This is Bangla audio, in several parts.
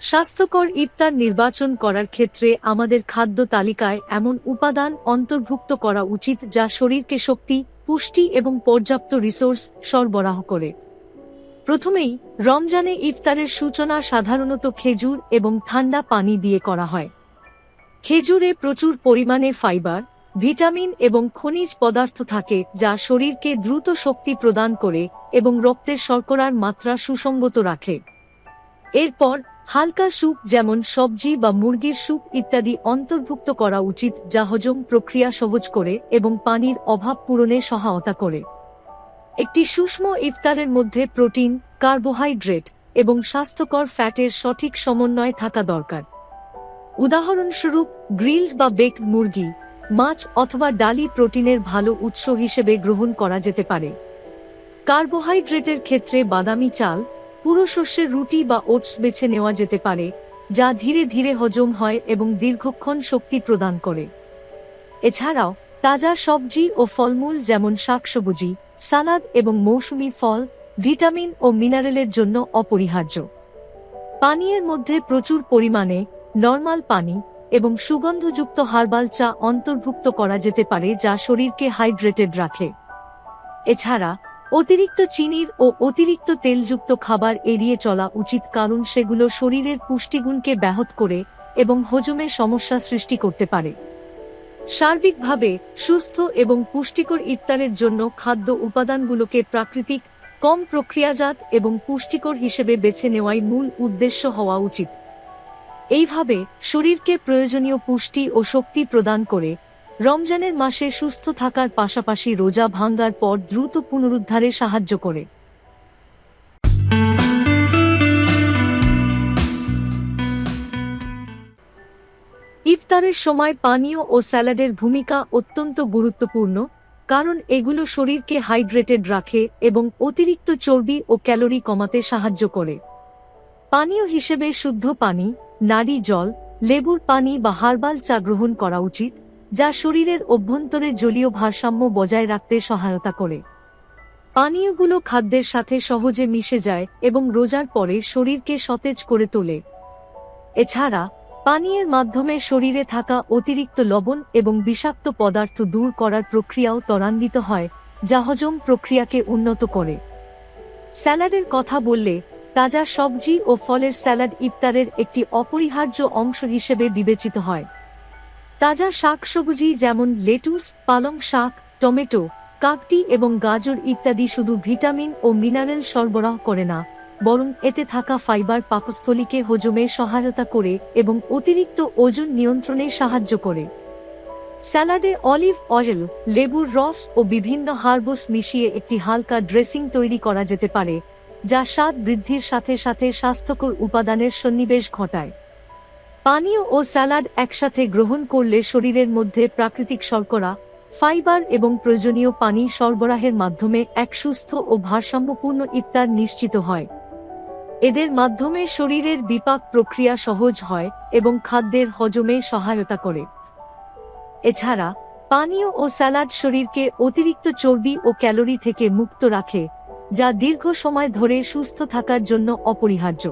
স্বাস্থ্যকর ইফতার নির্বাচন করার ক্ষেত্রে আমাদের খাদ্য তালিকায় এমন উপাদান অন্তর্ভুক্ত করা উচিত যা শরীরকে শক্তি, পুষ্টি এবং পর্যাপ্ত রিসোর্স সরবরাহ করে। প্রথমেই, রমজানে ইফতারের সূচনা সাধারণত খেজুর এবং ঠান্ডা পানি দিয়ে করা হয়। খেজুরে প্রচুর পরিমাণে ফাইবার, ভিটামিন এবং খনিজ পদার্থ থাকে যা শরীরকে দ্রুত শক্তি প্রদান করে এবং রক্তের শর্করার মাত্রা সুসঙ্গত রাখে। এরপর হালকা স্যুপ যেমন সবজি বা মুরগির স্যুপ ইত্যাদি অন্তর্ভুক্ত করা উচিত, যা হজম প্রক্রিয়া সহজ করে এবং পানির অভাব পূরণে সহায়তা করে। একটি সুষম ইফতারের মধ্যে প্রোটিন, কার্বোহাইড্রেট এবং স্বাস্থ্যকর ফ্যাটের সঠিক সমন্বয় থাকা দরকার। উদাহরণস্বরূপ, গ্রিলড বা বেক মুরগি, মাছ অথবা ডালি প্রোটিনের ভালো উৎস হিসেবে গ্রহণ করা যেতে পারে। কার্বোহাইড্রেটের ক্ষেত্রে বাদামি চাল পুরো শস্যের রুটি বা ওটস বেছে নেওয়া যেতে পারে, যা ধীরে ধীরে হজম হয় এবং দীর্ঘক্ষণ শক্তি প্রদান করে। এছাড়াও, তাজা সবজি ও ফলমূল যেমন শাকসবজি, সালাদ এবং মৌসুমি ফল, ভিটামিন ও মিনারেলের জন্য অপরিহার্য। পানীয়ের মধ্যে প্রচুর পরিমাণে নর্মাল পানি এবং সুগন্ধযুক্ত হার্বাল চা অন্তর্ভুক্ত করা যেতে পারে যা শরীরকে হাইড্রেটেড রাখে। এছাড়া অতিরিক্ত চিনির ও অতিরিক্ত তেলযুক্ত খাবার এড়িয়ে চলা উচিত কারণ সেগুলো শরীরের পুষ্টিগুণকে ব্যাহত করে এবং হজমে সমস্যা সৃষ্টি করতে পারে। সার্বিকভাবে সুস্থ এবং পুষ্টিকর ইফতারের জন্য খাদ্য উপাদানগুলোকে প্রাকৃতিক, কম প্রক্রিয়াজাত এবং পুষ্টিকর হিসেবে বেছে নেওয়াই মূল উদ্দেশ্য হওয়া উচিত। এইভাবে শরীরকে প্রয়োজনীয় পুষ্টি ও শক্তি প্রদান করে রমজানের মাসে সুস্থ থাকার পাশাপাশি রোজা ভাঙ্গার পর দ্রুত পুনরুদ্ধারে সাহায্য করে। ইফতারের সময় পানীয় ও স্যালাডের ভূমিকা অত্যন্ত গুরুত্বপূর্ণ, কারণ এগুলো শরীরকে হাইড্রেটেড রাখে এবং অতিরিক্ত চর্বি ও ক্যালোরি কমাতে সাহায্য করে। পানীয় হিসেবে শুদ্ধ পানি নারী জল, লেবুর পানি বা হার্বাল চা গ্রহণ করা উচিত যা শরীরের অভ্যন্তরে জলীয় ভারসাম্য বজায় রাখতে সহায়তা করে। পানীয়গুলো খাদ্যের সাথে সহজে মিশে যায় এবং রোজার পরে শরীরকে সতেজ করে তোলে। এছাড়া, পানীয়ের মাধ্যমে শরীরে থাকা অতিরিক্ত লবণ এবং বিষাক্ত পদার্থ দূর করার প্রক্রিয়াও ত্বরান্বিত হয় যা হজম প্রক্রিয়াকে উন্নত করে। স্যালাডের কথা বললে, তাজা সবজি ও ফলের স্যালাড ইফতারের একটি অপরিহার্য অংশ হিসেবে বিবেচিত হয়। তাজা শাকসবজি যেমন লেটুস, পালং শাক, টমেটো, কাকটি এবং গাজর ইত্যাদি শুধু ভিটামিন ও মিনারেল সরবরাহ করে না, বরং এতে থাকা ফাইবার পাকস্থলীকে হজমে সহায়তা করে এবং অতিরিক্ত ওজন নিয়ন্ত্রণে সাহায্য করে। স্যালাডে অলিভ অয়েল, লেবুর রস ও বিভিন্ন হার্বস মিশিয়ে একটি হালকা ড্রেসিং তৈরি করা যেতে পারে, যা স্বাদ বৃদ্ধির সাথে সাথে স্বাস্থ্যকর উপাদানের সন্নিবেশ ঘটায়। পানীয় ও স্যালাড একসাথে গ্রহণ করলে শরীরের মধ্যে প্রাকৃতিক শর্করা, ফাইবার এবং প্রয়োজনীয় পানি সরবরাহের মাধ্যমে এক সুস্থ ও ভারসাম্যপূর্ণ ইফতার নিশ্চিত হয়। এদের মাধ্যমে শরীরের বিপাক প্রক্রিয়া সহজ হয় এবং খাদ্যের হজমে সহায়তা করে। এছাড়া, পানীয় ও স্যালাড শরীরকে অতিরিক্ত চর্বি ও ক্যালোরি থেকে মুক্ত রাখে, যা দীর্ঘ সময় ধরে সুস্থ থাকার জন্য অপরিহার্য।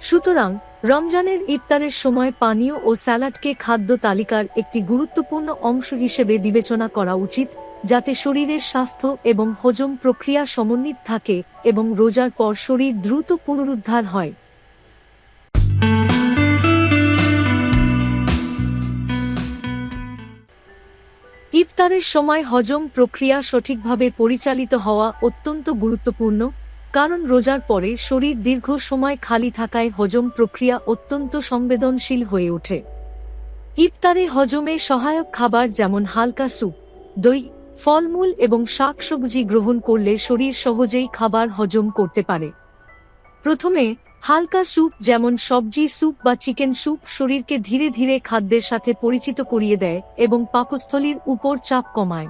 সুতরাং রমজানের ইফতারের সময় পানীয় ও স্যালাডকে খাদ্য তালিকার একটি গুরুত্বপূর্ণ অংশ হিসেবে বিবেচনা করা উচিত, যাতে শরীরের স্বাস্থ্য এবং হজম প্রক্রিয়া সমন্বিত থাকে এবং রোজার পর শরীর দ্রুত পুনরুদ্ধার হয়। ইফতারের সময় হজম প্রক্রিয়া সঠিকভাবে পরিচালিত হওয়া অত্যন্ত গুরুত্বপূর্ণ। কারণ রোজার পরে শরীর দীর্ঘ সময় খালি থাকায় হজম প্রক্রিয়া অত্যন্ত সংবেদনশীল হয়ে ওঠে। ইফতারে হজমে সহায়ক খাবার যেমন হালকা স্যুপ, দই, ফলমূল এবং শাকসবজি গ্রহণ করলে শরীর সহজেই খাবার হজম করতে পারে। প্রথমে, হালকা স্যুপ যেমন সবজি স্যুপ বা চিকেন স্যুপ শরীরকে ধীরে ধীরে খাদ্যের সাথে পরিচিত করিয়ে দেয় এবং পাকস্থলীর উপর চাপ কমায়।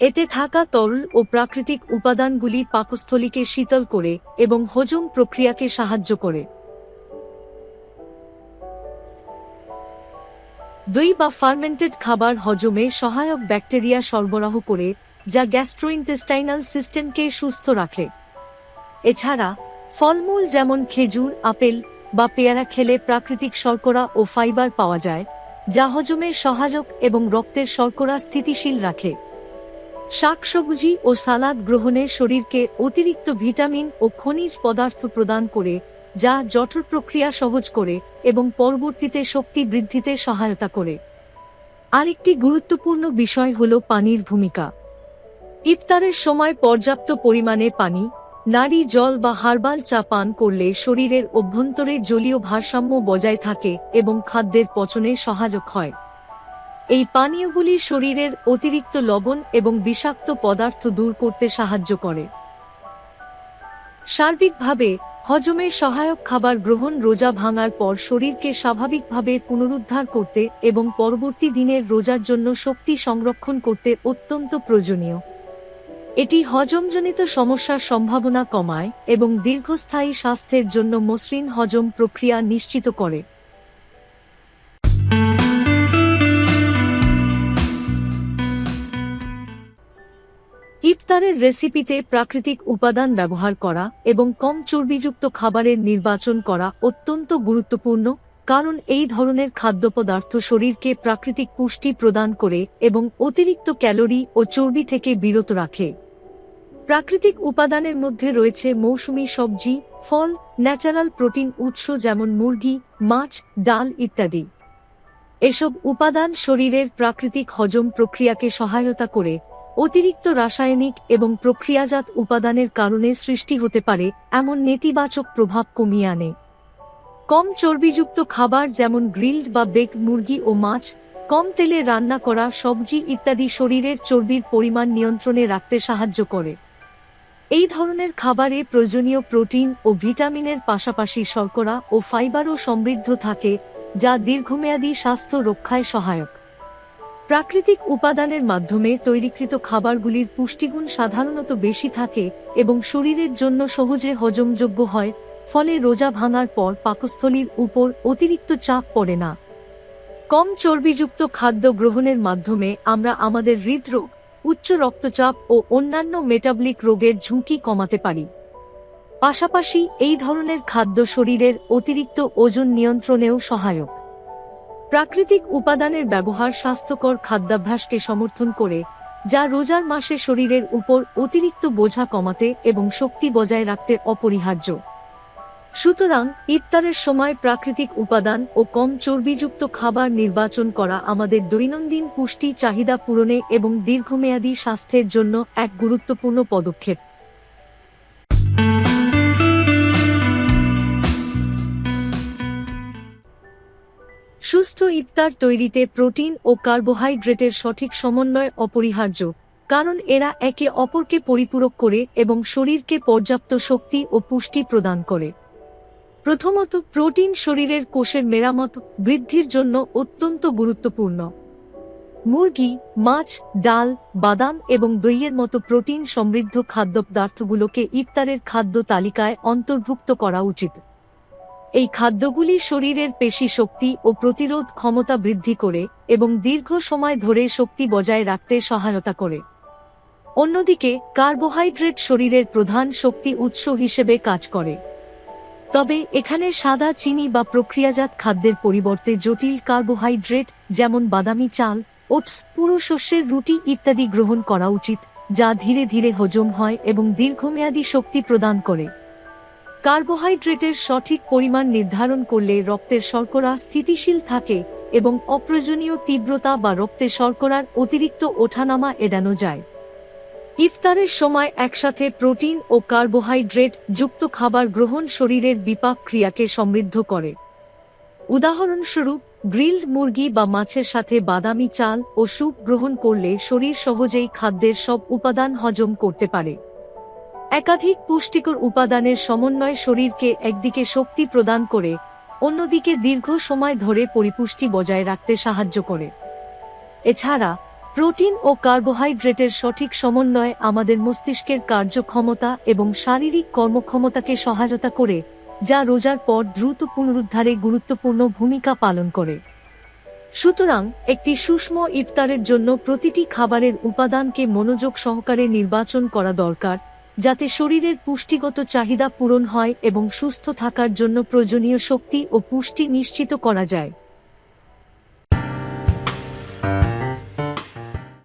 এতে থাকা তরল ও প্রাকৃতিক উপাদানগুলি পাকস্থলীকে শীতল করে এবং হজম প্রক্রিয়াকে সাহায্য করে। দই বা ফার্মেন্টেড খাবার হজমে সহায়ক ব্যাকটেরিয়া সরবরাহ করে, যা গ্যাস্ট্রোইন্টেস্টাইনাল সিস্টেমকে সুস্থ রাখে। এছাড়া, ফলমূল যেমন খেজুর, আপেল বা পেয়ারা খেলে প্রাকৃতিক শর্করা ও ফাইবার পাওয়া যায়, যা হজমে সহায়ক এবং রক্তের শর্করা স্থিতিশীল রাখে। শাকসবজি ও সালাদ গ্রহণে শরীরকে অতিরিক্ত ভিটামিন ও খনিজ পদার্থ প্রদান করে, যা জঠর প্রক্রিয়া সহজ করে এবং পরবর্তীতে শক্তি বৃদ্ধিতে সহায়তা করে। আরেকটি গুরুত্বপূর্ণ বিষয় হল পানির ভূমিকা। ইফতারের সময় পর্যাপ্ত পরিমাণে পানি নারী জল বা হার্বাল চা পান করলে শরীরের অভ্যন্তরে জলীয় ভারসাম্য বজায় থাকে এবং খাদ্যের পচনে সহায়ক হয়। এই পানীয়গুলি শরীরের অতিরিক্ত লবণ এবং বিষাক্ত পদার্থ দূর করতে সাহায্য করে। সার্বিকভাবে, হজমে সহায়ক খাবার গ্রহণ রোজা ভাঙার পর শরীরকে স্বাভাবিকভাবে পুনরুদ্ধার করতে এবং পরবর্তী দিনের রোজার জন্য শক্তি সংরক্ষণ করতে অত্যন্ত প্রয়োজনীয়। এটি হজমজনিত সমস্যার সম্ভাবনা কমায় এবং দীর্ঘস্থায়ী স্বাস্থ্যের জন্য মসৃণ হজম প্রক্রিয়া নিশ্চিত করে। ইফতারের রেসিপিতে প্রাকৃতিক উপাদান ব্যবহার করা এবং কম চর্বিযুক্ত খাবারের নির্বাচন করা অত্যন্ত গুরুত্বপূর্ণ, কারণ এই ধরনের খাদ্যপদার্থ শরীরকে প্রাকৃতিক পুষ্টি প্রদান করে এবং অতিরিক্ত ক্যালোরি ও চর্বি থেকে বিরত রাখে। প্রাকৃতিক উপাদানের মধ্যে রয়েছে মৌসুমী সবজি, ফল, ন্যাচারাল প্রোটিন উৎস যেমন মুরগি, মাছ, ডাল ইত্যাদি। এসব উপাদান শরীরের প্রাকৃতিক হজম প্রক্রিয়াকে সহায়তা করে অতিরিক্ত রাসায়নিক এবং প্রক্রিয়াজাত উপাদানের কারণে সৃষ্টি হতে পারে এমন নেতিবাচক প্রভাব কমিয়ে আনে। কম চর্বিযুক্ত খাবার যেমন গ্রিলড বা বেক মুরগি ও মাছ, কম তেলে রান্না করা সবজি ইত্যাদি শরীরের চর্বির পরিমাণ নিয়ন্ত্রণে রাখতে সাহায্য করে। এই ধরনের খাবারে প্রয়োজনীয় প্রোটিন ও ভিটামিনের পাশাপাশি শর্করা ও ফাইবারও সমৃদ্ধ থাকে, যা দীর্ঘমেয়াদী স্বাস্থ্য রক্ষায় সহায়ক। প্রাকৃতিক উপাদানের মাধ্যমে তৈরিকৃত খাবারগুলির পুষ্টিগুণ সাধারণত বেশি থাকে এবং শরীরের জন্য সহজে হজমযোগ্য হয়, ফলে রোজা ভাঙার পর পাকস্থলীর উপর অতিরিক্ত চাপ পড়ে না। কম চর্বিযুক্ত খাদ্য গ্রহণের মাধ্যমে আমরা আমাদের হৃদরোগ, উচ্চ রক্তচাপ ও অন্যান্য মেটাবলিক রোগের ঝুঁকি কমাতে পারি। পাশাপাশি এই ধরনের খাদ্য শরীরের অতিরিক্ত ওজন নিয়ন্ত্রণেও সহায়ক। প্রাকৃতিক উপাদানের ব্যবহার স্বাস্থ্যকর খাদ্যাভ্যাসকে সমর্থন করে, যা রোজার মাসে শরীরের উপর অতিরিক্ত বোঝা কমাতে এবং শক্তি বজায় রাখতে অপরিহার্য। সুতরাং, ইফতারের সময় প্রাকৃতিক উপাদান ও কম চর্বিযুক্ত খাবার নির্বাচন করা আমাদের দৈনন্দিন পুষ্টি চাহিদা পূরণে এবং দীর্ঘমেয়াদী স্বাস্থ্যের জন্য এক গুরুত্বপূর্ণ পদক্ষেপ। সুস্থ ইফতার তৈরিতে প্রোটিন ও কার্বোহাইড্রেটের সঠিক সমন্বয় অপরিহার্য, কারণ এরা একে অপরকে পরিপূরক করে এবং শরীরকে পর্যাপ্ত শক্তি ও পুষ্টি প্রদান করে। প্রথমত, প্রোটিন শরীরের কোষের মেরামত বৃদ্ধির জন্য অত্যন্ত গুরুত্বপূর্ণ। মুরগি, মাছ, ডাল, বাদাম এবং দইয়ের মতো প্রোটিন সমৃদ্ধ খাদ্যপদার্থগুলোকে ইফতারের খাদ্য তালিকায় অন্তর্ভুক্ত করা উচিত। এই খাদ্যগুলি শরীরের পেশি শক্তি ও প্রতিরোধ ক্ষমতা বৃদ্ধি করে এবং দীর্ঘ সময় ধরে শক্তি বজায় রাখতে সহায়তা করে। অন্যদিকে, কার্বোহাইড্রেট শরীরের প্রধান শক্তি উৎস হিসেবে কাজ করে। তবে, এখানে সাদা চিনি বা প্রক্রিয়াজাত খাদ্যের পরিবর্তে জটিল কার্বোহাইড্রেট, যেমন বাদামি চাল, ওটস, পুরো শস্যের রুটি ইত্যাদি গ্রহণ করা উচিত, যা ধীরে ধীরে হজম হয় এবং দীর্ঘমেয়াদী শক্তি প্রদান করে। কার্বোহাইড্রেটের সঠিক পরিমাণ নির্ধারণ করলে রক্তের শর্করা স্থিতিশীল থাকে এবং অপ্রয়োজনীয় তীব্রতা বা রক্তে শর্করার অতিরিক্ত ওঠানামা এড়ানো যায়। ইফতারের সময় একসাথে প্রোটিন ও কার্বোহাইড্রেট যুক্ত খাবার গ্রহণ শরীরের বিপাক ক্রিয়াকে সমৃদ্ধ করে। উদাহরণস্বরূপ, গ্রিলড মুরগি বা মাছের সাথে বাদামি চাল ও স্যুপ গ্রহণ করলে শরীর সহজেই খাদ্যের সব উপাদান হজম করতে পারে। একাধিক পুষ্টিকর উপাদানের সমন্বয় শরীরকে একদিকে শক্তি প্রদান করে, অন্যদিকে দীর্ঘ সময় ধরে পরিপুষ্টি বজায় রাখতে সাহায্য করে। এছাড়া, প্রোটিন ও কার্বোহাইড্রেটের সঠিক সমন্বয় আমাদের মস্তিষ্কের কার্যক্ষমতা এবং শারীরিক কর্মক্ষমতাকে সহায়তা করে, যা রোজার পর দ্রুত পুনরুদ্ধারে গুরুত্বপূর্ণ ভূমিকা পালন করে। সুতরাং, একটি সুষম ইফতারের জন্য প্রতিটি খাবারের উপাদানকে মনোযোগ সহকারে নির্বাচন করা দরকার যাতে শরীরের পুষ্টিগত চাহিদা পূরণ হয় এবং সুস্থ থাকার জন্য প্রয়োজনীয় শক্তি ও পুষ্টি নিশ্চিত করা যায়।